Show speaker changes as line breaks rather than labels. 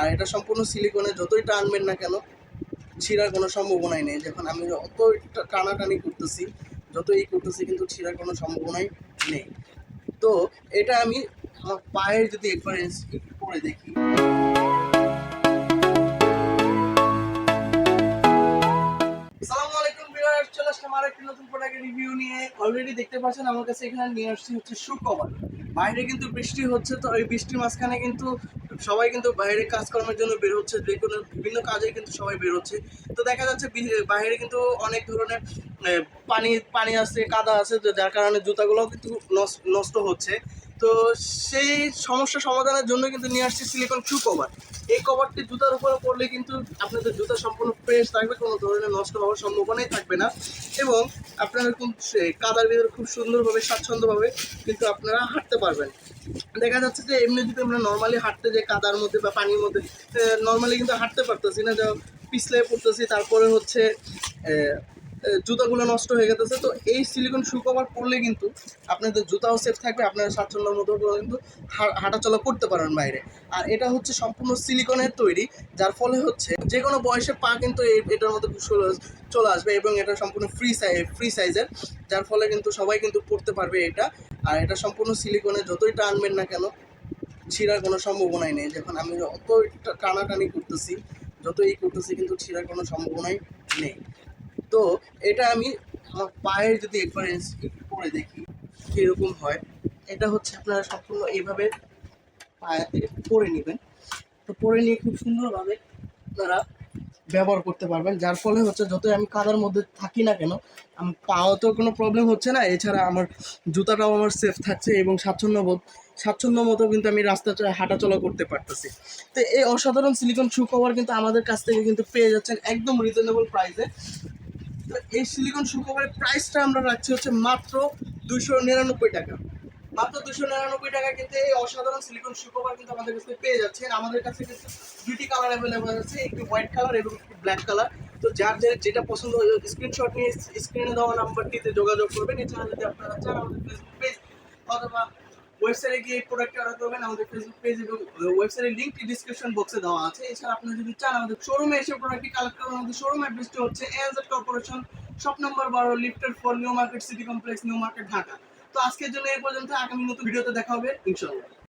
আর এটা সম্পূর্ণ সিলিকনে যতই টানবেন না কেন, ছিঁড়ার কোনো সম্ভাবনাই নেই। যখন আমি অত টানাটানি করতেছি, যতই করতেছি কিন্তু ছিঁড়ার কোনো সম্ভাবনাই নেই। তো এটা আমি আমার পায়ের যদি একবার করে দেখি। নতুন রিভিউ নিয়ে। অলরেডি দেখতে আমার কাছে এখানে নিয়ে আসছি হচ্ছে শু কভার বাইরে কিন্তু বৃষ্টি হচ্ছে, তো এই বৃষ্টির মাঝখানে কিন্তু সবাই কিন্তু বাইরে কাজকর্মের জন্য বের হচ্ছে, যে কোনো বিভিন্ন কাজে কিন্তু সবাই বের হচ্ছে। তো দেখা যাচ্ছে বাইরে কিন্তু অনেক ধরনের পানি পানি আছে, কাদা আছে যার কারণে জুতাগুলোও কিন্তু নষ্ট- হচ্ছে। তো সেই সমস্যা সমাধানের জন্য কিন্তু নিয়ে আসছি সিলিকন শু কভার এই কভারটি জুতার উপরে পড়লে কিন্তু আপনাদের জুতা সম্পূর্ণ ফ্রেশ থাকবে, কোনো ধরনের নষ্ট হওয়ার সম্ভাবনাই থাকবে না। এবং আপনারা সে- কাদার ভিতরে খুব সুন্দরভাবে, স্বাচ্ছন্দ্যভাবে কিন্তু আপনারা হাঁটতে পারবেন। দেখা যাচ্ছে যে এমনি যদি আমরা নর্মালি হাঁটতে যাই কাদার মধ্যে বা পানির মধ্যে নর্মালি কিন্তু হাঁটতে পারতেছি না। যা পিছলে পড়তেছি, তারপরে হচ্ছে জুতাগুলো নষ্ট হয়ে গেতেছে। তো এই সিলিকন শু কভার পরলে কিন্তু আপনাদের জুতাও সেফ থাকবে, আপনারা স্বাচ্ছন্দ্যের মতো কিন্তু হাঁটাচলা করতে পারেন বাইরে। আর এটা হচ্ছে সম্পূর্ণ সিলিকনের তৈরি, যার ফলে হচ্ছে যে কোনো বয়সে পা কিন্তু এটার মধ্যে চলে- চলে আসবে এবং এটা সম্পূর্ণ ফ্রি সাইজ ফ্রি সাইজের যার ফলে কিন্তু সবাই কিন্তু পড়তে পারবে এটা। আর এটা সম্পূর্ণ সিলিকনে যতই টানবেন না কেন, ছিঁড়ার কোনো সম্ভাবনাই নেই। যখন আমি অত টানাটানি করতেছি, যতই করতেছি কিন্তু ছিঁড়ার কোনো সম্ভাবনাই নেই। তো এটা আমি আমার পায়ের যদি একবার করে দেখি কীরকম হয়, এটা হচ্ছে আপনারা সম্পূর্ণ এইভাবে পায়েতে পরে নেবেন। তো পরে নিয়ে খুব সুন্দরভাবে আপনারা ব্যবহার করতে পারবেন, যার ফলে হচ্ছে যতই আমি কাদার মধ্যে থাকি না কেন, আমি, পাওয়া তো কোনো প্রবলেম হচ্ছে না। এছাড়া আমার জুতাটাও আমার সেফ থাকছে এবং স্বাচ্ছন্দ্য বোধ স্বাচ্ছন্দ্য মতো কিন্তু আমি রাস্তা চলা- হাঁটাচলা করতে পারতেছি। তো এই অসাধারণ সিলিকন শু কভার কিন্তু আমাদের কাছ থেকে কিন্তু পেয়ে যাচ্ছেন একদম রিজনেবল প্রাইসে তো এই সিলিকন শু কভারের প্রাইসটা আমরা রাখছি হচ্ছে মাত্র দুশো নিরানব্বই টাকা। মাত্র দুশো নিরানব্বই টাকা কিন্তু এই অসাধারণ সিলিকন শু কিন্তু আমাদের কাছে পেয়ে যাচ্ছেন আমাদের কাছে কিন্তু দুটি কালার অ্যাভেলেবল আছে, একটি হোয়াইট কালার এবং একটি ব্ল্যাক কালার তো যার যার যেটা পছন্দ হয় স্ক্রিনশট নিয়ে স্ক্রিনে দেওয়া নাম্বারটিতে যোগাযোগ করবেন। এছাড়া যদি আপনারা চান, আমাদের ফেসবুক পেজ অথবা ওয়েবসাইটে গিয়ে এই প্রোডাক্ট অর্ডার করবেন, আমাদের ফেসবুক পেজ এবং ওয়েবসাইটের লিঙ্কটি ডিসক্রিপশন বক্সে দেওয়া আছে। এছাড়া আপনি যদি চান, আমাদের শোরুমে এসে প্রোডাক্টটি কালেক্ট করবেন আমাদের শোরুম অ্যাড্রেসটি হচ্ছে এনজেড কর্পোরেশন শপ নম্বর বারো lifted for new market city complex new market Dhaka তো আজকের জন্য এই পর্যন্ত। আগামী নতুন ভিডিওতে দেখা হবে ইনশাল্লাহ